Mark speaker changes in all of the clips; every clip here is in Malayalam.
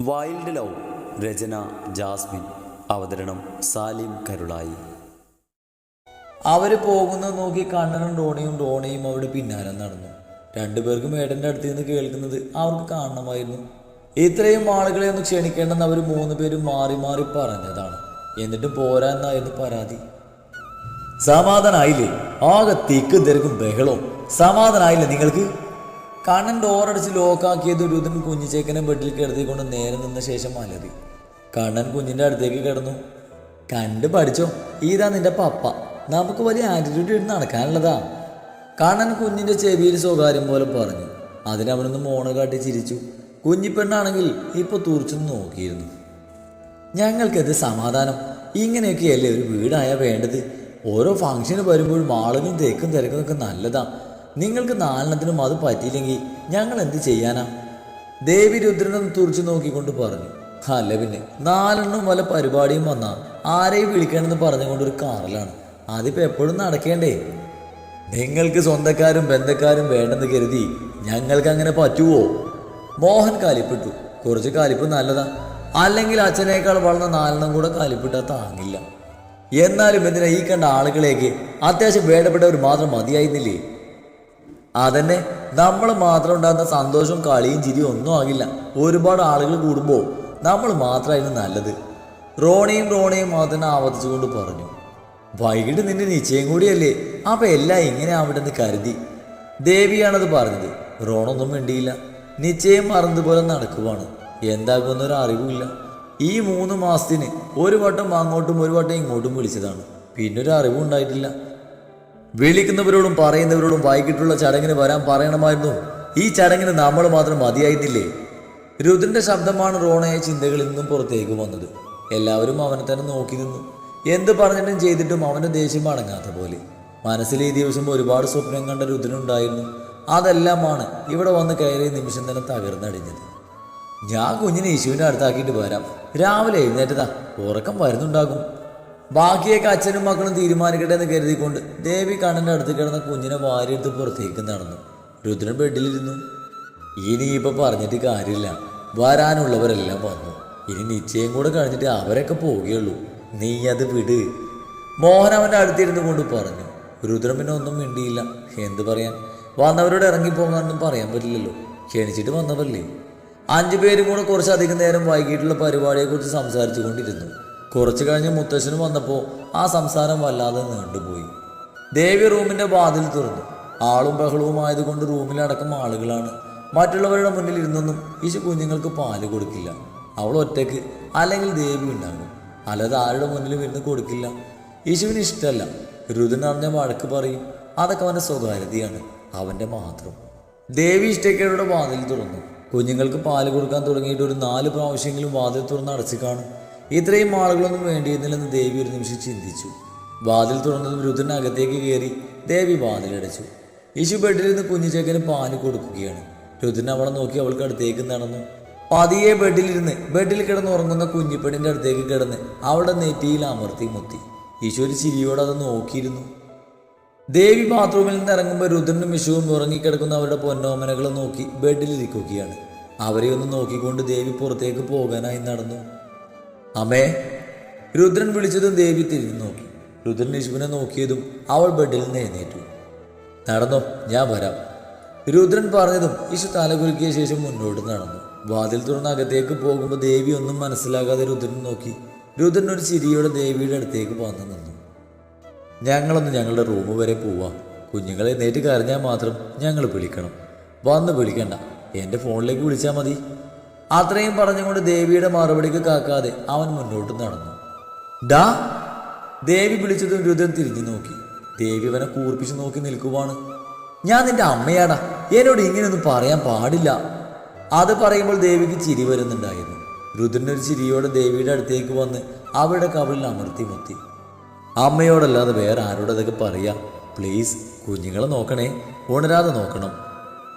Speaker 1: വൈൽഡ് ലവ് രചന ജാസ്മിൻ അവതരണം സാലിം കരുളായി.
Speaker 2: അവർ പോകുന്നത് നോക്കി കണ്ണനും ഡോണിയും ഡോണിയും അവിടെ പിന്നാലെ നടന്നു. രണ്ടുപേർക്കും ഏടന്റെ അടുത്ത് നിന്ന് കേൾക്കുന്നത് അവർക്ക് കാണണമായിരുന്നു. ഇത്രയും ആളുകളെ ഒന്ന് ക്ഷണിക്കേണ്ടെന്ന് അവർ മൂന്ന് പേരും മാറി മാറി പറഞ്ഞതാണ്. എന്നിട്ട് പോരാ എന്നായിരുന്നു പരാതി. സമാധാനായില്ലേ? ആകെ തിക്കും തിരക്കും ബഹളവും. സമാധാനായില്ലേ നിങ്ങൾക്ക്? കണ്ണൻ ഡോറടിച്ച് ലോക്കാക്കിയത് ദുരൂതൻ കുഞ്ഞിച്ചേക്കനെ ബെഡിൽ കിടത്തിക്കൊണ്ട് നേരെ നിന്ന ശേഷം അലറി. കണ്ണൻ കുഞ്ഞിന്റെ അടുത്തേക്ക് കിടന്നു. കണ്ട് പഠിച്ചോ? ഇതാ നിന്റെ പപ്പ. നമുക്ക് വലിയ ആറ്റിറ്റ്യൂഡ് ഇട്ട് നടക്കാനുള്ളതാ. കണ്ണൻ കുഞ്ഞിന്റെ ചെവിയിൽ സ്വകാര്യം പോലെ പറഞ്ഞു. അതിനവനൊന്ന് മോണ കാട്ടി ചിരിച്ചു. കുഞ്ഞിപ്പെണ്ണാണെങ്കിൽ ഇപ്പൊ തൂർച്ചൊന്ന് നോക്കിയിരുന്നു. ഞങ്ങൾക്കത് സമാധാനം. ഇങ്ങനെയൊക്കെയല്ലേ ഒരു വീടായ വേണ്ടത്? ഓരോ ഫംഗ്ഷന് വരുമ്പോഴും ആളുകളും തേക്കും തിരക്കും ഒക്കെ നല്ലതാ. നിങ്ങൾക്ക് നാലെണ്ണത്തിനും അത് പറ്റിയില്ലെങ്കിൽ ഞങ്ങൾ എന്ത് ചെയ്യാനാ? ദേവി രുദ്രനും തുറച്ചു നോക്കിക്കൊണ്ട് പറഞ്ഞു അല്ല പിന്നെ നാലെണ്ണം വല്ല പരിപാടിയും വന്നാൽ ആരെയും വിളിക്കണമെന്ന് പറഞ്ഞുകൊണ്ട് ഒരു കാറിലാണ്. അതിപ്പോ എപ്പോഴും നടക്കേണ്ടേ? നിങ്ങൾക്ക് സ്വന്തക്കാരും ബന്ധക്കാരും വേണ്ടെന്ന് കരുതി ഞങ്ങൾക്ക് അങ്ങനെ പറ്റുവോ? മോഹൻ കാലിപ്പെട്ടു. കുറച്ച് കാലിപ്പ് നല്ലതാ. അല്ലെങ്കിൽ അച്ഛനേക്കാൾ വളർന്ന നാലെണ്ണം കൂടെ കാലിപ്പിട്ടാ താങ്ങില്ല. എന്നാലും എന്തിനാ ഈ കണ്ട ആളുകളേക്ക് അത്യാവശ്യം വേണ്ടപ്പെട്ടവർ മാത്രം മതിയായിരുന്നില്ലേ? അതന്നെ നമ്മൾ മാത്രം ഉണ്ടാകുന്ന സന്തോഷവും കളിയും ചിരിയും ഒന്നും ആകില്ല. ഒരുപാട് ആളുകൾ കൂടുമ്പോൾ നമ്മൾ മാത്രമായിരുന്നു നല്ലത്. റോണിയും റോണിയും മാത്രം ആവർത്തിച്ചുകൊണ്ട് പറഞ്ഞു വൈകിട്ട് നിന്റെ നിശ്ചയം കൂടിയല്ലേ? അപ്പൊ എല്ലാം ഇങ്ങനെ ആവട്ടെ എന്ന് കരുതി. ദേവിയാണത് പറഞ്ഞത്. റോണൊന്നും മിണ്ടിയില്ല. നിശ്ചയം മറന്നതുപോലെ നടക്കുവാണ്. എന്താകുമെന്നൊരു അറിവുമില്ല. ഈ മൂന്ന് മാസത്തിന് ഒരു വട്ടം അങ്ങോട്ടും ഒരു വട്ടം ഇങ്ങോട്ടും വിളിച്ചതാണ്. പിന്നൊരു അറിവും ഉണ്ടായിട്ടില്ല. വിളിക്കുന്നവരോടും പറയുന്നവരോടും വൈകിട്ടുള്ള ചടങ്ങിന് വരാൻ പറയണമായിരുന്നു. ഈ ചടങ്ങിന് നമ്മൾ മാത്രം മതിയായിരുന്നില്ലേ രുദ്രന്റെ ശബ്ദമാണ് റോണയെ ചിന്തകളിൽ നിന്നും പുറത്തേക്ക് വന്നത്. എല്ലാവരും അവനെ തന്നെ നോക്കി നിന്നു. എന്ത് പറഞ്ഞിട്ടും ചെയ്തിട്ടും അവന്റെ ദേഷ്യം അടങ്ങാത്ത പോലെ. മനസ്സിൽ ഈ ദിവസം ഒരുപാട് സ്വപ്നം കണ്ട രുദ്രനുണ്ടായിരുന്നു. അതെല്ലാമാണ് ഇവിടെ വന്ന് കയറിയ നിമിഷം തന്നെ തകർന്നടിഞ്ഞത്. ഞാൻ കുഞ്ഞിനെ യേശുവിനെ അടുത്താക്കിയിട്ട് വരാം. രാവിലെ എഴുന്നേറ്റതാ. ഉറക്കം വരുന്നുണ്ടാകും. ബാക്കിയൊക്കെ അച്ഛനും മക്കളും തീരുമാനിക്കട്ടെ എന്ന് കരുതിക്കൊണ്ട് ദേവി കണ്ണന്റെ അടുത്ത് കിടന്ന കുഞ്ഞിനെ വാരിയെടുത്ത് പുറത്തേക്ക് നടന്നു. രുദ്രൻ ബെഡിലിരുന്നു. ഇനി ഇപ്പം പറഞ്ഞിട്ട് കാര്യമില്ല. വരാനുള്ളവരെല്ലാം വന്നു. ഇനി നിശ്ചയം കൂടെ കഴിഞ്ഞിട്ട് അവരൊക്കെ പോവുകയുള്ളൂ. നീ അത് വിട്. മോഹൻ അവന്റെ അടുത്തിരുന്ന് കൊണ്ട് പറഞ്ഞു. രുദ്രൻ പിന്നെ ഒന്നും മിണ്ടിയില്ല. എന്ത് പറയാൻ? വന്നവരോട് ഇറങ്ങിപ്പോകാനൊന്നും പറയാൻ പറ്റില്ലല്ലോ. ക്ഷണിച്ചിട്ട് വന്നവരല്ലേ അഞ്ചു പേരും കൂടെ കുറച്ചധികം നേരം വൈകിട്ടുള്ള പരിപാടിയെക്കുറിച്ച് സംസാരിച്ചു കൊണ്ടിരുന്നു. കുറച്ചു കഴിഞ്ഞ് മുത്തശ്ശനും വന്നപ്പോൾ ആ സംസാരം വല്ലാതെ നീണ്ടുപോയി. ദേവി റൂമിന്റെ വാതിൽ തുറന്നു. ആളും ബഹളവും ആയതുകൊണ്ട് റൂമിലടക്കം ആളുകളാണ്. മറ്റുള്ളവരുടെ മുന്നിൽ ഇരുന്നൊന്നും ഈശു കുഞ്ഞുങ്ങൾക്ക് പാൽ കൊടുക്കില്ല. അവൾ ഒറ്റയ്ക്ക് അല്ലെങ്കിൽ ദേവി ഉണ്ടാകും. അല്ലാതെ ആരുടെ മുന്നിലും ഇരുന്ന് കൊടുക്കില്ല. യേശുവിന് ഇഷ്ടമല്ല. രുദൻ അറിഞ്ഞ വഴക്ക് പറയും. അതൊക്കെ അവന്റെ സ്വകാര്യതയാണ്. അവന്റെ മാത്രം. ദേവി ഇഷ്ടക്കേടോടെ വാതിൽ തുറന്നു. കുഞ്ഞുങ്ങൾക്ക് പാൽ കൊടുക്കാൻ തുടങ്ങിയിട്ട് ഒരു നാല് പ്രാവശ്യമെങ്കിലും വാതിൽ തുറന്ന് അടച്ചു കാണും. ഇത്രയും ആളുകളൊന്നും വേണ്ടിയിരുന്നില്ലെന്ന് ദേവി ഒരു നിമിഷം ചിന്തിച്ചു. വാതിൽ തുറന്നതും രുദ്രൻ അകത്തേക്ക് കയറി ദേവി വാതിലടച്ചു. യേശു ബെഡിലിരുന്ന് കുഞ്ഞുചേക്കന് പാൽ കൊടുക്കുകയാണ്. രുദ്രൻ അവളെ നോക്കി അവൾക്ക് അടുത്തേക്ക് നടന്നു. പതിയെ ബെഡിലിരുന്ന് ബെഡിൽ കിടന്ന് ഉറങ്ങുന്ന കുഞ്ഞിപ്പെണ്ണിന്റെ അടുത്തേക്ക് കിടന്ന് അവളുടെ നെറ്റിയിൽ അമർത്തി മുത്തി. ഈശോ ഒരു ചിരിയോടെ അത് നോക്കിയിരുന്നു. ദേവി ബാത്റൂമിൽ നിന്ന് ഇറങ്ങുമ്പോൾ രുദ്രനും വിഷുവും ഉറങ്ങിക്കിടക്കുന്ന അവരുടെ പൊന്നോമനകളെ നോക്കി ബെഡിലിരിക്കുകയാണ്. അവരെ ഒന്ന് നോക്കിക്കൊണ്ട് ദേവി പുറത്തേക്ക് പോകാനായി നടന്നു. അമ്മേ രുദ്രൻ വിളിച്ചതും ദേവി തിരിഞ്ഞു നോക്കി. രുദ്രൻ യേശുവിനെ നോക്കിയതും അവൾ ബെഡിൽ നിന്ന് എഴുന്നേറ്റു. നടന്നോ ഞാൻ വരാം. രുദ്രൻ പറഞ്ഞതും യേശു തലകുലുക്കിയ ശേഷം മുന്നോട്ട് നടന്നു. വാതിൽ തുറന്ന് അകത്തേക്ക് പോകുമ്പോൾ ദേവി ഒന്നും മനസ്സിലാകാതെ രുദ്രൻ നോക്കി. രുദ്രൻ ഒരു ചിരിയോടെ ദേവിയുടെ അടുത്തേക്ക് വന്നു നിന്നു. ഞങ്ങളൊന്ന് ഞങ്ങളുടെ റൂം വരെ പോവാം. കുഞ്ഞുങ്ങളെ നേരിട്ട് കരഞ്ഞാൽ മാത്രം ഞങ്ങൾ വിളിക്കണം. വന്ന് വിളിക്കണ്ട. എന്റെ ഫോണിലേക്ക് വിളിച്ചാൽ മതി. അത്രയും പറഞ്ഞുകൊണ്ട് ദേവിയുടെ മറുപടിക്ക് കാക്കാതെ അവൻ മുന്നോട്ട് നടന്നു. ഡാ ദേവി വിളിച്ചതും രുദ്രൻ തിരിഞ്ഞു നോക്കി. ദേവി അവനെ കൂർപ്പിച്ച് നോക്കി നിൽക്കുവാണ്. ഞാൻ നിന്റെ അമ്മയാടാ. എന്നോട് ഇങ്ങനെയൊന്നും പറയാൻ പാടില്ല. അത് പറയുമ്പോൾ ദേവിക്ക് ചിരി വരുന്നുണ്ടായിരുന്നു. രുദ്രനൊരു ചിരിയോടെ ദേവിയുടെ അടുത്തേക്ക് വന്ന് അവരുടെ കവിളിൽ അമർത്തി മുത്തി. അമ്മയോടല്ലാതെ വേറെ ആരോടതൊക്കെ പറയാ. പ്ലീസ് കുഞ്ഞുങ്ങളെ നോക്കണേ. ഉണരാതെ നോക്കണം.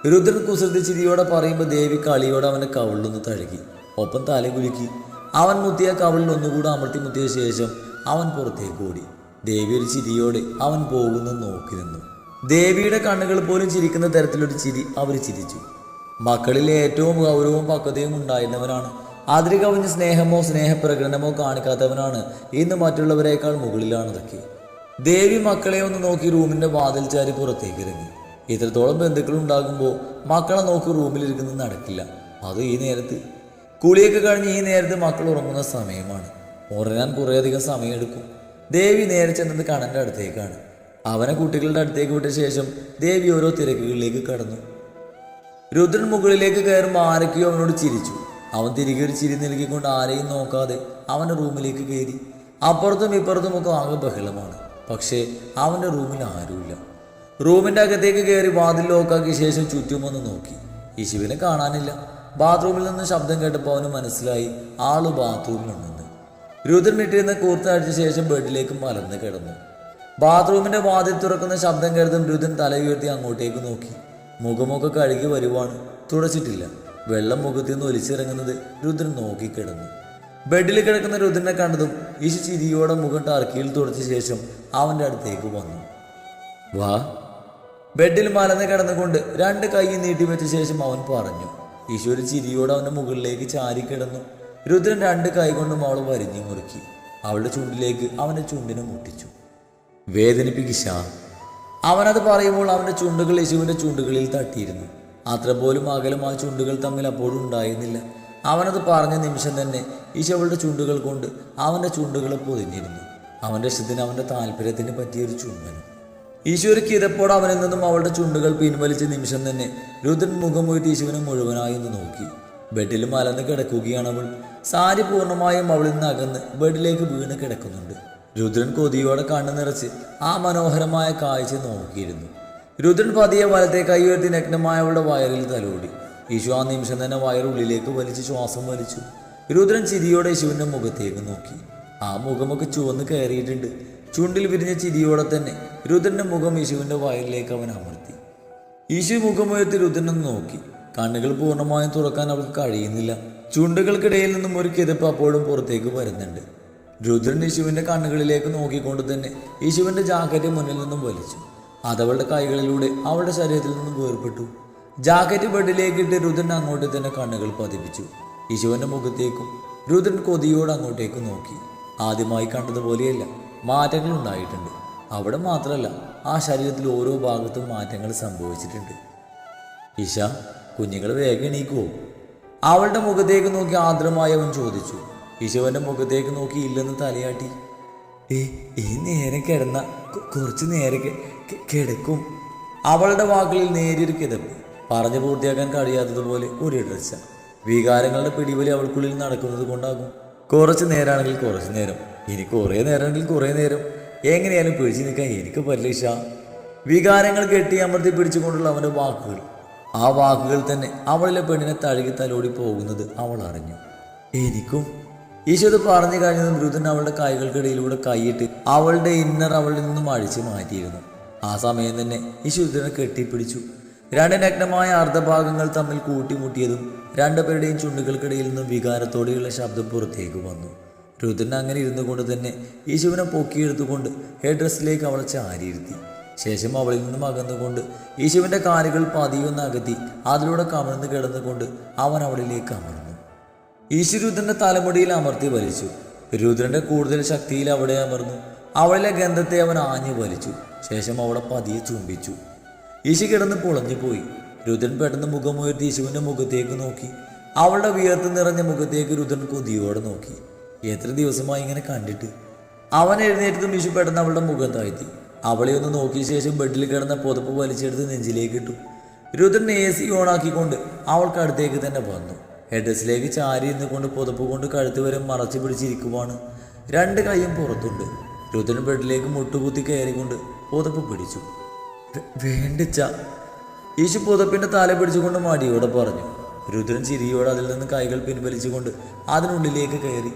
Speaker 2: രുദ്രൻ കുസൃതി ചിരിയോടെ പറയുമ്പോൾ ദേവി കളിയോടെ അവനെ കവിളിലൊന്ന് തഴുകി. ഒപ്പം തല കുലുക്കി. അവൻ മുത്തിയ കവിളിൽ ഒന്നുകൂടെ അമർത്തി മുത്തിയ ശേഷം അവൻ പുറത്തേക്ക് ഓടി. ദേവി ഒരു ചിരിയോടെ അവൻ പോകുന്ന നോക്കി നിന്നു. ദേവിയുടെ കണ്ണുകൾ പോലും ചിരിക്കുന്ന തരത്തിലൊരു ചിരി അവർ ചിരിച്ചു. മക്കളിൽ ഏറ്റവും ഗൗരവവും പക്വതയും ഉണ്ടായിരുന്നവനാണ്. അതിരി കവിഞ്ഞ് സ്നേഹമോ സ്നേഹപ്രകടനമോ കാണിക്കാത്തവനാണ് ഇന്ന് മറ്റുള്ളവരെക്കാൾ മുകളിലാണതൊക്കെ. ദേവി മക്കളെ ഒന്ന് നോക്കി റൂമിന്റെ വാതിൽ ചാരി പുറത്തേക്ക് ഇറങ്ങി. ഇത്രത്തോളം ബന്ധുക്കൾ ഉണ്ടാകുമ്പോൾ മക്കളെ നോക്കി റൂമിലിരിക്കുന്നത് നടക്കില്ല. അത് ഈ നേരത്ത്. കുളിയൊക്കെ കഴിഞ്ഞ് ഈ നേരത്ത് മക്കൾ ഉറങ്ങുന്ന സമയമാണ്. ഉറങ്ങാൻ കുറേയധികം സമയമെടുക്കും. ദേവി നേരെ ചെന്നത് കണ്ണന്റെ അടുത്തേക്കാണ്. അവനെ കുട്ടികളുടെ അടുത്തേക്ക് വിട്ട ശേഷം ദേവി ഓരോ തിരക്കുകളിലേക്ക് കടന്നു. രുദ്രൻ മുകളിലേക്ക് കയറുമ്പോൾ ആരൊക്കെയോ അവനോട് ചിരിച്ചു. അവൻ തിരികെ ഒരു ചിരി നൽകിക്കൊണ്ട് ആരെയും നോക്കാതെ അവന്റെ റൂമിലേക്ക് കയറി. അപ്പുറത്തും ഇപ്പുറത്തും ഒക്കെ ആകെ ബഹളമാണ്. പക്ഷേ അവന്റെ റൂമിൽ ആരുമില്ല. റൂമിന്റെ അകത്തേക്ക് കയറി വാതിൽ ലോക്കാക്കിയ ശേഷം ചുറ്റും ഒന്ന് നോക്കി. യേശുവിനെ കാണാനില്ല. ബാത്റൂമിൽ നിന്ന് ശബ്ദം കേട്ടപ്പോൾ അവന് മനസ്സിലായി ആൾ ബാത്റൂമിലുണ്ടെന്ന് രുദ്രൻ ഇട്ടിരുന്ന കൂർത്തടിച്ച ശേഷം ബെഡിലേക്ക് മലർന്ന് കിടന്നു. ബാത്റൂമിന്റെ വാതിൽ തുറക്കുന്ന ശബ്ദം കേട്ടതും രുദ്രൻ തല ഉയർത്തി അങ്ങോട്ടേക്ക് നോക്കി. മുഖമൊക്കെ കഴുകി വരുവാണ്. തുടച്ചിട്ടില്ല. വെള്ളം മുഖത്തിൽ നിന്ന് ഒലിച്ചിറങ്ങുന്നത് രുദ്രൻ നോക്കിക്കിടന്നു ബെഡിൽ കിടക്കുന്ന രുദ്രനെ കണ്ടതും ഈശു ചിരിയോടെ മുഖം ടർക്കിയിൽ തുടച്ച ശേഷം അവന്റെ അടുത്തേക്ക് വന്നു. വാ ബെഡിൽ മലന്ന് കിടന്നുകൊണ്ട് രണ്ട് കൈ നീട്ടി വെച്ച ശേഷം അവൻ പറഞ്ഞു ഈശോ ഒരു ചിരിയോടെ അവന്റെ മുകളിലേക്ക് ചാരി കിടന്നു. രുദ്രൻ രണ്ട് കൈ കൊണ്ടും അവൾ വരിഞ്ഞു മുറുക്കി. അവളുടെ ചുണ്ടിലേക്ക് അവന്റെ ചുണ്ടിനെ മുട്ടിച്ചു. വേദനിപ്പിക്കിശ. അവനത് പറയുമ്പോൾ അവന്റെ ചുണ്ടുകൾ യേശുവിന്റെ ചുണ്ടുകളിൽ തട്ടിയിരുന്നു. അത്ര പോലും അകലും ആ ചുണ്ടുകൾ തമ്മിൽ അപ്പോഴും ഉണ്ടായിരുന്നില്ല. അവനത് പറഞ്ഞ നിമിഷം തന്നെ ഈശോ അവളുടെ ചുണ്ടുകൾ കൊണ്ട് അവന്റെ ചുണ്ടുകളെ പൊതിഞ്ഞിരുന്നു. അവന്റെ ഇഷ്ടത്തിന് അവന്റെ താല്പര്യത്തിന് പറ്റിയൊരു ചുംബനം. ഈശോയ്ക്ക് കിതപ്പോടെ അവനിൽ നിന്നും അവളുടെ ചുണ്ടുകൾ പിൻവലിച്ച നിമിഷം തന്നെ രുദ്രൻ മുഖം പോയിട്ട് ഈശുവിനെ മുഴുവനായി ഒന്ന് നോക്കി. ബെഡിൽ മലന്ന് കിടക്കുകയാണ് അവൾ. സാരി പൂർണമായും അവളിൽ നിന്ന് അകന്ന് ബെഡിലേക്ക് വീണ് കിടക്കുന്നുണ്ട്. രുദ്രൻ കൊതിയോടെ കണ്ണു നിറച്ച് ആ മനോഹരമായ കാഴ്ച നോക്കിയിരുന്നു. രുദ്രൻ പതിയെ വലത്തെ കൈ ഉയർത്തി നഗ്നമായ അവളുടെ വയറിൽ തലോടി. ഈശു ആ നിമിഷം തന്നെ വയറുള്ളിലേക്ക് വലിച്ച് ശ്വാസം വലിച്ചു. രുദ്രൻ ചിരിയോടെ യേശുവിന്റെ മുഖത്തേക്ക് നോക്കി. ആ മുഖമൊക്കെ ചുവന്ന് കയറിയിട്ടുണ്ട്. ചുണ്ടിൽ വിരിഞ്ഞ ചിരിയോടെ തന്നെ രുദ്രന്റെ മുഖം യേശുവിന്റെ വായിലേക്ക് അവൻ അമർത്തി. യേശു മുഖമുയർത്തി രുദ്രനെ നോക്കി. കണ്ണുകൾ പൂർണമായും തുറക്കാൻ അവൾക്ക് കഴിയുന്നില്ല. ചുണ്ടുകൾക്കിടയിൽ നിന്നും ഒരു കിതപ്പ് അപ്പോഴും പുറത്തേക്ക് വരുന്നുണ്ട്. രുദ്രൻ യേശുവിന്റെ കണ്ണുകളിലേക്ക് നോക്കിക്കൊണ്ട് തന്നെ യേശുവിന്റെ ജാക്കറ്റ് മുന്നിൽ നിന്നും വലിച്ചു. അതവളുടെ കൈകളിലൂടെ അവളുടെ ശരീരത്തിൽ നിന്നും വേർപെട്ടു ജാക്കറ്റ് ബെഡിലേക്ക് ഇട്ട് രുദ്രൻ അങ്ങോട്ട് തന്നെ കണ്ണുകൾ പതിപ്പിച്ചു. യേശുവിന്റെ മുഖത്തേക്കും രുദ്രൻ കൊതിയോട് അങ്ങോട്ടേക്ക് നോക്കി. ആദ്യമായി കണ്ടതുപോലെയല്ല. മാറ്റങ്ങൾ ഉണ്ടായിട്ടുണ്ട് അവിടെ മാത്രമല്ല ആ ശരീരത്തിൽ ഓരോ ഭാഗത്തും മാറ്റങ്ങൾ സംഭവിച്ചിട്ടുണ്ട്. ഈശ കുഞ്ഞുങ്ങൾ വേഗം എണീക്കുവോ? അവളുടെ മുഖത്തേക്ക് നോക്കി ആദ്രമായി അവൻ ചോദിച്ചു. ഈശോവന്റെ മുഖത്തേക്ക് നോക്കി ഇല്ലെന്ന് തലയാട്ടി. ഏ ഈ നേരം കിടന്ന കുറച്ച് നേരം കിടക്കും. അവളുടെ വാക്കുകളിൽ നേരിയൊരു കിതപ്പ്. പറഞ്ഞു പൂർത്തിയാക്കാൻ കഴിയാത്തതുപോലെ ഒരു ഇടർച്ച. വികാരങ്ങളുടെ പിടിവലി അവൾക്കുള്ളിൽ നടക്കുന്നത് കൊണ്ടാകും. കുറച്ച് നേരമാണെങ്കിൽ കുറച്ച് നേരം. ഇനി കുറേ നേരമെങ്കിൽ കുറേ നേരം. എങ്ങനെയാലും പിടിച്ചു നിൽക്കാൻ എനിക്ക് ഇഷ വികാരങ്ങൾ കെട്ടി അമർത്തി പിടിച്ചുകൊണ്ടുള്ള അവന്റെ വാക്കുകൾ. ആ വാക്കുകൾ തന്നെ അവളിലെ പെണ്ണിനെ തഴുകി തലോടി പോകുന്നത് അവൾ അറിഞ്ഞു. എനിക്കും ഈശോ പറഞ്ഞു കഴിഞ്ഞതും മൃദുൻ അവളുടെ കൈകൾക്കിടയിലൂടെ കൈയിട്ട് അവളുടെ ഇന്നർ അവളിൽ നിന്നും അഴിച്ചു മാറ്റിയിരുന്നു. ആ സമയം തന്നെ ഈശോദിനെ കെട്ടിപ്പിടിച്ചു. രണ്ട് നഗ്നമായ അർദ്ധഭാഗങ്ങൾ തമ്മിൽ കൂട്ടിമുട്ടിയതും രണ്ടുപേരുടെയും ചുണ്ടുകൾക്കിടയിൽ നിന്നും വികാരത്തോടെയുള്ള ശബ്ദം പുറത്തേക്ക് വന്നു. രുദ്രൻ അങ്ങനെ ഇരുന്നു കൊണ്ട് തന്നെ യേശുവിനെ പൊക്കിയെടുത്തുകൊണ്ട് ഹെഡ് ഡ്രസ്സിലേക്ക് അവളെ ചാരിയിരുത്തി. ശേഷം അവളിൽ നിന്നും അകന്നുകൊണ്ട് യേശുവിന്റെ കാലുകൾ പതിയൊന്ന് അകത്തി അതിലൂടെ കമഴ്ന്ന് കിടന്നുകൊണ്ട് അവൻ അവളിലേക്ക് അമർന്നു. യേശു രുദ്രന്റെ തലമുടിയിൽ അമർത്തി വലിച്ചു. രുദ്രന്റെ കൂടുതൽ ശക്തിയിൽ അവിടെ അമർന്നു. അവളിലെ ഗന്ധത്തെ അവൻ ആഞ്ഞു വലിച്ചു. ശേഷം അവളെ പതിയെ ചുംബിച്ചു. യേശു കിടന്ന് പൊളഞ്ഞു പോയി. രുദ്രൻ പെട്ടെന്ന് മുഖമുയർത്തി യേശുവിന്റെ മുഖത്തേക്ക് നോക്കി. അവളുടെ വിയർത്ത് നിറഞ്ഞ മുഖത്തേക്ക് രുദ്രൻ കൊതിയോടെ നോക്കി. എത്ര ദിവസമായി ഇങ്ങനെ കണ്ടിട്ട്? അവൻ എഴുന്നേറ്റതും മിഷു പെട്ടെന്ന് അവളുടെ മുഖം താഴ്ത്തി അവളെ ഒന്ന് നോക്കിയ ശേഷം ബെഡിൽ കിടന്ന പുതപ്പ് വലിച്ചെടുത്ത് നെഞ്ചിലേക്ക് ഇട്ടു. രുദ്രൻ എ സി ഓണാക്കിക്കൊണ്ട് അവൾക്ക് അടുത്തേക്ക് തന്നെ വന്നു. ഹെഡസിലേക്ക് ചാരി കൊണ്ട് പുതപ്പ് കൊണ്ട് കഴുത്ത് വരെ മറച്ചു പിടിച്ചിരിക്കുവാണ്. രണ്ട് കൈയും പുറത്തുണ്ട്. രുദ്രൻ ബെഡിലേക്ക് മുട്ടുകുത്തി കയറിക്കൊണ്ട് പുതപ്പ് പിടിച്ചു. "വേ- വേണ്ടിച്ച. യേശു പുതപ്പിന്റെ തല പിടിച്ചുകൊണ്ട് മടിയോടെ പറഞ്ഞു. രുദ്രൻ ചിരിയോടെ അതിൽ നിന്ന് കൈകൾ പിൻവലിച്ചുകൊണ്ട് അതിനുള്ളിലേക്ക് കയറി.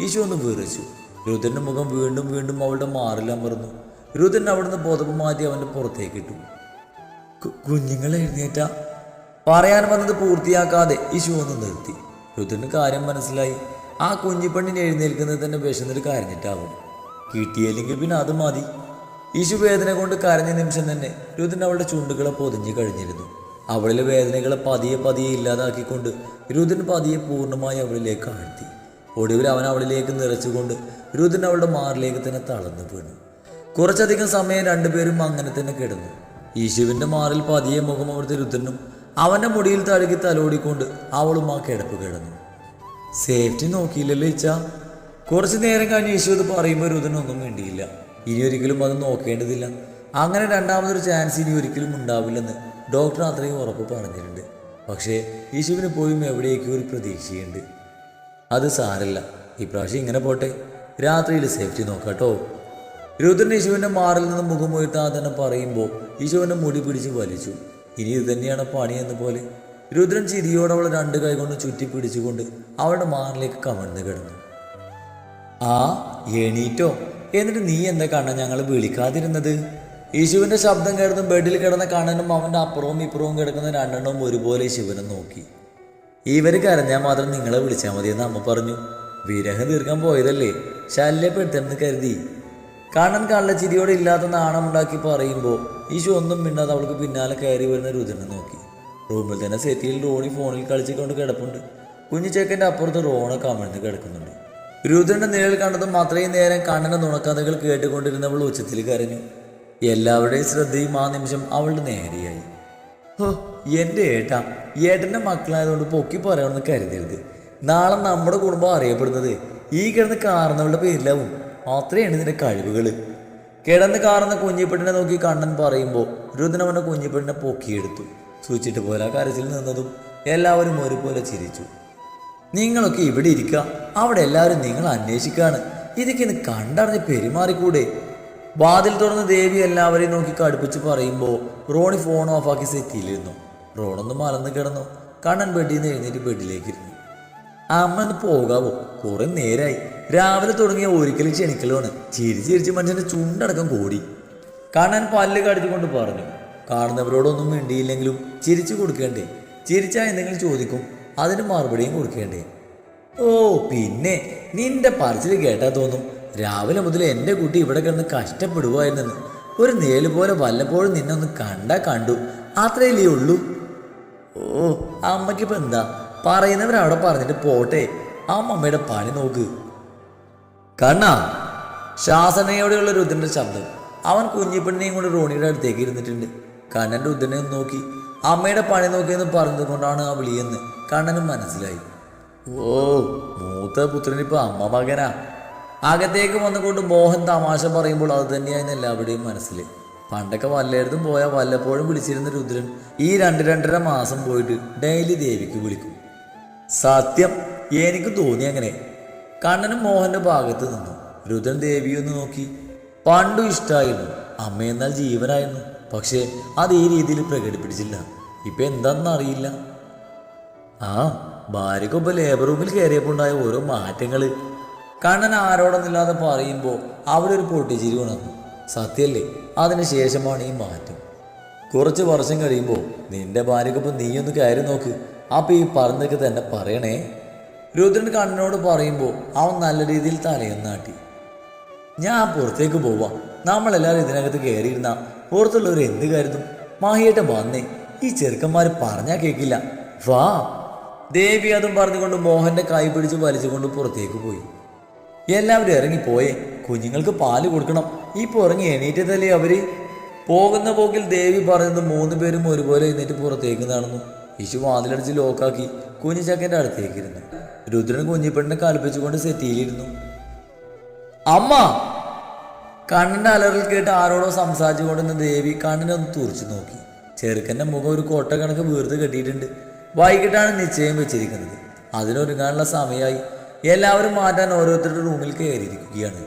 Speaker 2: ഈശു ഒന്ന് വിറച്ചു രുദ്രന്റെ മുഖം വീണ്ടും വീണ്ടും അവളുടെ മാറിൽ അമർന്നു. രുദ്രൻ അവിടുന്ന് ബോധപ്പ് മാറ്റി അവന്റെ പുറത്തേക്ക് ഇട്ടു. കു- കുഞ്ഞുങ്ങൾ എഴുന്നേറ്റ. പറയാൻ വന്നത് പൂർത്തിയാക്കാതെ ഈശു ഒന്ന് നിർത്തി. രുദ്രന് കാര്യം മനസ്സിലായി. ആ കുഞ്ഞിപ്പെണ്ണിന് എഴുന്നേൽക്കുന്നത് തന്നെ വിശന്നിട്ട് കരഞ്ഞിട്ടാവും കിട്ടിയില്ലെങ്കിൽ പിന്നെ അത് മതി. ഈശു വേദന കൊണ്ട് കരഞ്ഞ നിമിഷം തന്നെ രുദ്രൻ അവളുടെ ചുണ്ടുകളെ പൊതിഞ്ഞു കഴിഞ്ഞിരുന്നു. അവളിലെ വേദനകളെ പതിയെ പതിയെ ഇല്ലാതാക്കിക്കൊണ്ട് രുദ്രൻ പതിയെ പൂർണമായി അവളിലേക്ക് ആഴ്ത്തി. ഒടുവിൽ അവൻ അവളിലേക്ക് നിറച്ചുകൊണ്ട് രുദ്രൻ അവളുടെ മാറിലേക്ക് തന്നെ തളർന്നു വീണു. കുറച്ചധികം സമയം രണ്ടുപേരും അങ്ങനെ തന്നെ കിടന്നു. യേശുവിന്റെ മാറിൽ പതിയെ മുഖമവർത്തി രുദ്രനും അവന്റെ മുടിയിൽ തഴുകി തലോടിക്കൊണ്ട് അവളും ആ കിടപ്പ് കിടന്നു. സേഫ്റ്റി നോക്കിയില്ലല്ലോ ഇച്ച കുറച്ച് നേരം കഴിഞ്ഞ് യേശു അത് പറയുമ്പോൾ രുദ്രനൊന്നും വേണ്ടിയില്ല ഇനി ഒരിക്കലും അത് നോക്കേണ്ടതില്ല. അങ്ങനെ രണ്ടാമതൊരു ചാൻസ് ഇനി ഒരിക്കലും ഉണ്ടാവില്ലെന്ന് ഡോക്ടർ അത്രയും ഉറപ്പ് പറഞ്ഞിട്ടുണ്ട്. പക്ഷേ യേശുവിന് പോയും എവിടേക്കും ഒരു പ്രതീക്ഷയുണ്ട്. അത് സാരല്ല. ഇപ്രാവശ്യം ഇങ്ങനെ പോട്ടെ. രാത്രിയിൽ സേഫ്റ്റി നോക്കാട്ടോ. രുദ്രൻ യേശുവിന്റെ മാറിൽ നിന്ന് മുഖം ഉയർത്താതെ തന്നെ പറയുമ്പോൾ യേശുവിന്റെ മുടി പിടിച്ച് വലിച്ചു. ഇനി ഇത് തന്നെയാണ് പണിയെന്ന പോലെ. രുദ്രൻ ചിരിയോടെ അവളെ രണ്ട് കൈ കൊണ്ട് ചുറ്റി പിടിച്ചുകൊണ്ട് അവളുടെ മാറിലേക്ക് കമഴ്ന്ന് കിടന്നു. ആ എണീറ്റോ? എന്നിട്ട് നീ എന്താ കണ്ണൻ ഞങ്ങൾ വിളിക്കാതിരുന്നത്? യേശുവിന്റെ ശബ്ദം കേട്ടതും ബെഡിൽ കിടന്ന കണ്ണനും അവന്റെ അപ്പുറവും ഇപ്പുറവും കിടക്കുന്ന രണ്ടെണ്ണവും ഒരുപോലെ ശിവനെ നോക്കി. ഇവർ കരഞ്ഞാൽ മാത്രം നിങ്ങളെ വിളിച്ചാൽ മതിയെന്ന് അമ്മ പറഞ്ഞു. വിരഹം തീർക്കാൻ പോയതല്ലേ? ശല്യപ്പെടുത്തണമെന്ന് കരുതി. കാണാൻ കണ്ണൻ ചിരിയോടെ ഇല്ലാത്ത നാണം ഉണ്ടാക്കി പറയുമ്പോൾ ഈശോ ഒന്നും മിണ്ടാതെ അവൾക്ക് പിന്നാലെ കയറി വരുന്ന രുദ്രനെ നോക്കി. റൂമിൽ തന്നെ സെറ്റിയിൽ റോണി ഫോണിൽ കളിച്ചുകൊണ്ട് കിടപ്പുണ്ട്. കുഞ്ഞിച്ചേക്കന്റെ അപ്പുറത്ത് റോണ കമിഴ്ന്ന് കിടക്കുന്നുണ്ട്. രുദ്രന്റെ നിഴൽ കണ്ടത് മാത്രമേ നേരം കണ്ണന്റെ നുണക്കഥകൾ കേട്ടുകൊണ്ടിരുന്നവൾ ഉച്ചത്തിൽ കരഞ്ഞു. എല്ലാവരുടെയും ശ്രദ്ധയും ആ നിമിഷം അവളുടെ നേരെയായി. ഹോ എന്റെ ഏട്ടാ ഏട്ടന്റെ മക്കളായതുകൊണ്ട് പൊക്കി പറയണമെന്ന് കരുതരുത്. നാളെ നമ്മുടെ കുടുംബം അറിയപ്പെടുന്നത് ഈ കിടന്ന് കാർന്നവളുടെ പേരിലാവും. അത്രയാണ് ഇതിന്റെ കഴിവുകൾ കിടന്ന് കാറുന്ന കുഞ്ഞിപ്പെട്ടിനെ നോക്കി കണ്ണൻ പറയുമ്പോൾ രുദ്രൻ അവന്റെ കുഞ്ഞിപ്പെട്ടിനെ പൊക്കിയെടുത്തു. സൂചിച്ചിട്ട് പോലെ കരച്ചിൽ നിന്നതും എല്ലാവരും ഒരുപോലെ ചിരിച്ചു. നിങ്ങളൊക്കെ ഇവിടെ ഇരിക്കുക അവിടെ എല്ലാവരും നിങ്ങൾ അന്വേഷിക്കുകയാണ് ഇതൊക്കെ ഇന്ന് കണ്ടറിഞ്ഞ് പെരുമാറിക്കൂടെ? വാതിൽ തുറന്ന് ദേവി എല്ലാവരെയും നോക്കി കടുപ്പിച്ച് പറയുമ്പോൾ റോണി ഫോൺ ഓഫാക്കി സെറ്റിയിലിരുന്നു. റോണൊന്ന് മലന്ന് കിടന്നു. കണ്ണൻ ബെഡിൽ നിന്ന് എഴുന്നേറ്റ് ബെഡിലേക്ക് ഇരുന്നു അമ്മ ഒന്ന് പോകാവോ? കുറെ നേരായി. രാവിലെ തുടങ്ങിയ ഒരിക്കലും ക്ഷണിക്കലാണ്. ചിരിച്ച് ചിരിച്ച് മനുഷ്യന്റെ ചുണ്ടടക്കം കൂടി. കണ്ണൻ പല്ല് കടിച്ചുകൊണ്ട് പറഞ്ഞു. കാണുന്നവരോടൊന്നും മിണ്ടിയില്ലെങ്കിലും ചിരിച്ചു കൊടുക്കേണ്ടേ? ചിരിച്ചാൽ എന്തെങ്കിലും ചോദിക്കും. അതിന് മറുപടിയും കൊടുക്കേണ്ടേ? ഓ പിന്നെ. നിന്റെ പറച്ചിൽ കേട്ടാ തോന്നും. രാവിലെ മുതൽ എന്റെ കുട്ടി ഇവിടെ കിടന്ന് കഷ്ടപ്പെടുവായിരുന്നെന്ന് ഒരു നേൽ പോലെ വല്ലപ്പോഴും നിന്നെ ഒന്ന് കണ്ടാ കണ്ടു. അത്രയല്ലേ ഉള്ളൂ? ഓ അമ്മയ്ക്കിപ്പോൾ എന്താ? പറയുന്നവരവിടെ പറഞ്ഞിട്ട് പോട്ടെ. ആ അമ്മയുടെ പണി നോക്ക്. കണ്ണാ ശാസനയോടെയുള്ള രുദ്രന്റെ ശബ്ദം. അവൻ കുഞ്ഞിപ്പെണ്ണിനെയും കൊണ്ട് റോണിയുടെ അടുത്തേക്ക് ഇരുന്നിട്ടുണ്ട്. കണ്ണന്റെ രുദ്രനെ നോക്കി. അമ്മയുടെ പണി നോക്കിയെന്ന് പറഞ്ഞത് കൊണ്ടാണ് ആ വിളിയെന്ന് കണ്ണനും മനസ്സിലായി. ഓ മൂത്ത പുത്രനിപ്പോ അമ്മ മകനാ. അകത്തേക്ക് വന്നുകൊണ്ട് മോഹൻ തമാശ പറയുമ്പോൾ അത് തന്നെയായിരുന്നു എല്ലാവരുടെയും മനസ്സിൽ. പണ്ടൊക്കെ വല്ലയിടത്തും പോയാൽ വല്ലപ്പോഴും വിളിച്ചിരുന്ന രുദ്രൻ ഈ രണ്ട് രണ്ടര മാസം പോയിട്ട് ഡെയിലി ദേവിക്ക് വിളിക്കും. സത്യം എനിക്ക് തോന്നി അങ്ങനെ. കണ്ണനും മോഹന്റെ ഭാഗത്ത് നിന്നു. രുദ്രൻ ദേവിയൊന്ന് നോക്കി. പണ്ടും ഇഷ്ടമായിരുന്നു അമ്മയെന്നാൽ ജീവനായിരുന്നു. പക്ഷേ അത് ഈ രീതിയിൽ പ്രകടിപ്പിച്ചില്ല. ഇപ്പൊ എന്താണെന്നറിയില്ല ആ ഭാര്യക്കൊപ്പം ലേബർ റൂമിൽ കയറിയപ്പോൾ ഉണ്ടായ ഓരോ മാറ്റങ്ങൾ കണ്ണൻ ആരോടൊന്നില്ലാതെ പറയുമ്പോൾ അവിടെ ഒരു പൊട്ടിച്ചിരി ഉണർന്നു. സത്യല്ലേ? അതിന് ശേഷമാണ് ഈ മാറ്റം. കുറച്ച് വർഷം കഴിയുമ്പോൾ നിന്റെ ഭാര്യക്കൊപ്പം നീയൊന്ന് കയറി നോക്ക്. അപ്പം ഈ പറഞ്ഞൊക്കെ തന്നെ പറയണേ? രുദ്രൻ കണ്ണനോട് പറയുമ്പോൾ അവൻ നല്ല രീതിയിൽ തലയൊന്നാട്ടി ഞാൻ പുറത്തേക്ക് പോവാം. നമ്മളെല്ലാവരും ഇതിനകത്ത് കയറിയിരുന്ന. പുറത്തുള്ളവർ എന്ത് കരുതും മാഹിയേട്ടൻ വന്നേ. ഈ ചെറുക്കന്മാർ പറഞ്ഞാൽ കേൾക്കില്ല വാ. ദേവി അതും പറഞ്ഞുകൊണ്ട് മോഹന്റെ കൈ പിടിച്ച് വലിച്ചുകൊണ്ട് പുറത്തേക്ക് പോയി. എല്ലാവരും ഇറങ്ങിപ്പോയേ. കുഞ്ഞുങ്ങൾക്ക് പാൽ കൊടുക്കണം. ഇപ്പോൾ ഇറങ്ങി എണീറ്റതല്ലേ അവർ? പോകുന്ന പോക്കിൽ ദേവി പറയുന്നത് മൂന്ന് പേരും ഒരുപോലെ എഴുന്നേറ്റ് പുറത്തേക്ക് നടന്നു. യശു വാതിലടിച്ച് ലോക്കാക്കി കുഞ്ഞിച്ചക്കന്റെ അടുത്തേക്ക് ഇരുന്നു. രുദ്രൻ കുഞ്ഞിപ്പെണ്ണിനെ കൽപ്പിച്ചുകൊണ്ട് സെറ്റിയിലിരുന്നു. അമ്മ! കണ്ണന്റെ അലറിൽ കേട്ട് ആരോടോ സംസാരിച്ചു കൊണ്ടിരുന്ന ദേവി കണ്ണിനെ ഒന്ന് തുറച്ചു നോക്കി. ചെറുക്കന്റെ മുഖം ഒരു കോട്ട കണക്ക് വീർത്ത് കെട്ടിയിട്ടുണ്ട്. വൈകിട്ടാണ് നിശ്ചയം വെച്ചിരിക്കുന്നത്. അതിനൊരുങ്ങാനുള്ള സമയമായി. എല്ലാവരും മാറ്റാൻ ഓരോരുത്തരുടെ റൂമിൽ കയറിയിരിക്കുകയാണ്.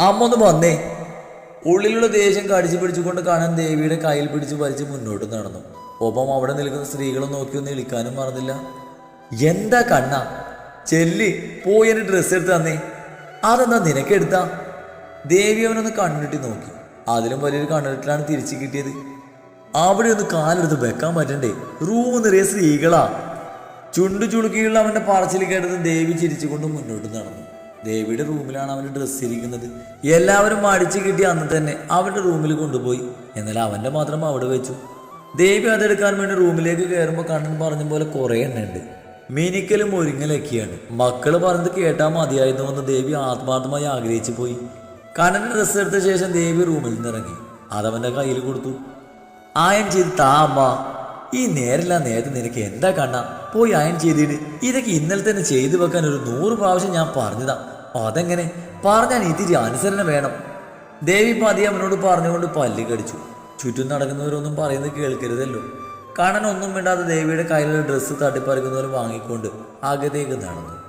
Speaker 2: അമ്മ ഒന്ന് വന്നേ. ഉള്ളിലുള്ള ദേഷ്യം കടിച്ചു പിടിച്ചുകൊണ്ട് കാണാൻ ദേവിയുടെ കയ്യിൽ പിടിച്ച് വലിച്ച് മുന്നോട്ട് നടന്നു. ഒപ്പം അവിടെ നിൽക്കുന്ന സ്ത്രീകളെ നോക്കി ഒന്ന് ഇളിക്കാനും മറന്നില്ല. എന്താ കണ്ണ? ചെല്ലി പോയി എന്റെ ഡ്രസ്സ് എടുത്ത് തന്നേ. അതെന്താ നിനക്കെടുത്താ ദേവി അവനൊന്ന് കണ്ണിട്ടി നോക്കി. അതിലും വലിയൊരു കണ്ണിട്ടിലാണ് തിരിച്ചു കിട്ടിയത്. അവിടെ ഒന്ന് കാലെടുത്ത് വെക്കാൻ പറ്റണ്ടേ? റൂം നിറയെ സ്ത്രീകളാ. ചുണ്ടു ചുളുക്കിയുള്ള അവന്റെ പറച്ചിൽ കേട്ടത് ദേവി ചിരിച്ചുകൊണ്ട് മുന്നോട്ട് നടന്നു. ദേവിയുടെ റൂമിലാണ് അവന്റെ ഡ്രസ്സ് ഇരിക്കുന്നത്. എല്ലാവരും അടിച്ചു കിട്ടി അന്ന് തന്നെ അവന്റെ റൂമിൽ കൊണ്ടുപോയി. എന്നാൽ അവന്റെ മാത്രം അവിടെ വെച്ചു. ദേവി അതെടുക്കാൻ വേണ്ടി റൂമിലേക്ക് കയറുമ്പോൾ കണ്ണൻ പറഞ്ഞ പോലെ കുറേ എണ്ണയുണ്ട്. മിനിക്കലും ഒരുങ്ങലൊക്കെയാണ്. മക്കൾ പറഞ്ഞത് കേട്ടാൽ മതിയായിരുന്നു എന്ന് ദേവി ആത്മാർത്ഥമായി ആഗ്രഹിച്ചു പോയി. കണ്ണൻ ഡ്രസ്സ് എടുത്ത ശേഷം ദേവി റൂമിൽ നിന്നിറങ്ങി. അതവന്റെ കയ്യിൽ കൊടുത്തു. ആയം ചെയ്ത് താ അമ്മ. ഈ നേരില്ല നേരത്തെ നിനക്ക് എന്താ കണ്ണ? പോയി അയൻ ചെയ്തിട്ട് ഇതൊക്കെ ഇന്നലെ തന്നെ ചെയ്തു വെക്കാൻ ഒരു നൂറ് പ്രാവശ്യം ഞാൻ പറഞ്ഞതാ. അതെങ്ങനെ? പറഞ്ഞാൽ ഇത്തിരി അനുസരണ വേണം. ദേവി പതി അവനോട് പറഞ്ഞുകൊണ്ട് പല്ല് കടിച്ചു. ചുറ്റും നടക്കുന്നവരൊന്നും പറയുന്നത് കേൾക്കരുതല്ലോ. കണ്ണൻ ഒന്നും ദേവിയുടെ കയ്യിലുള്ള ഡ്രസ്സ് തട്ടിപ്പറിക്കുന്നവർ വാങ്ങിക്കൊണ്ട് അകത്തേക്ക് നടന്നു.